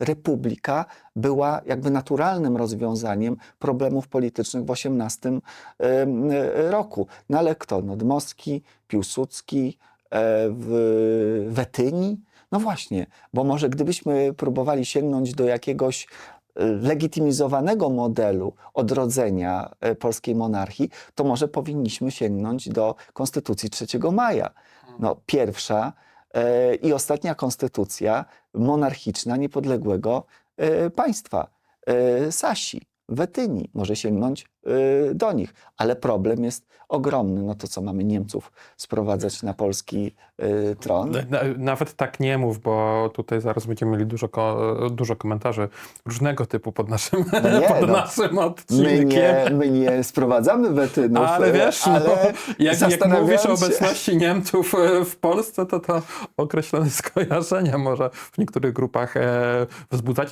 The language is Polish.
republika była jakby naturalnym rozwiązaniem problemów politycznych w XVIII roku. No ale kto? No, Piłsudski, e, w Wetyni? No właśnie, bo może gdybyśmy próbowali sięgnąć do jakiegoś e, legitymizowanego modelu odrodzenia e, polskiej monarchii, to może powinniśmy sięgnąć do Konstytucji 3 maja. No, pierwsza i ostatnia konstytucja monarchiczna niepodległego e, państwa. E, Sasi, Wetyni, może sięgnąć e, do nich, ale problem jest ogromny. No to co, mamy Niemców sprowadzać na polski e, tron? Na, nawet tak nie mów, bo tutaj zaraz będziemy mieli dużo, ko, dużo komentarzy różnego typu pod naszym, No nie, pod no. naszym My odcinkiem. nie, my nie sprowadzamy Wetynów, Ale wiesz, no, ale jak, jak zastanawiam mówisz o obecności Niemców e, w Polsce, to to określone skojarzenia może w niektórych grupach e, wzbudzać.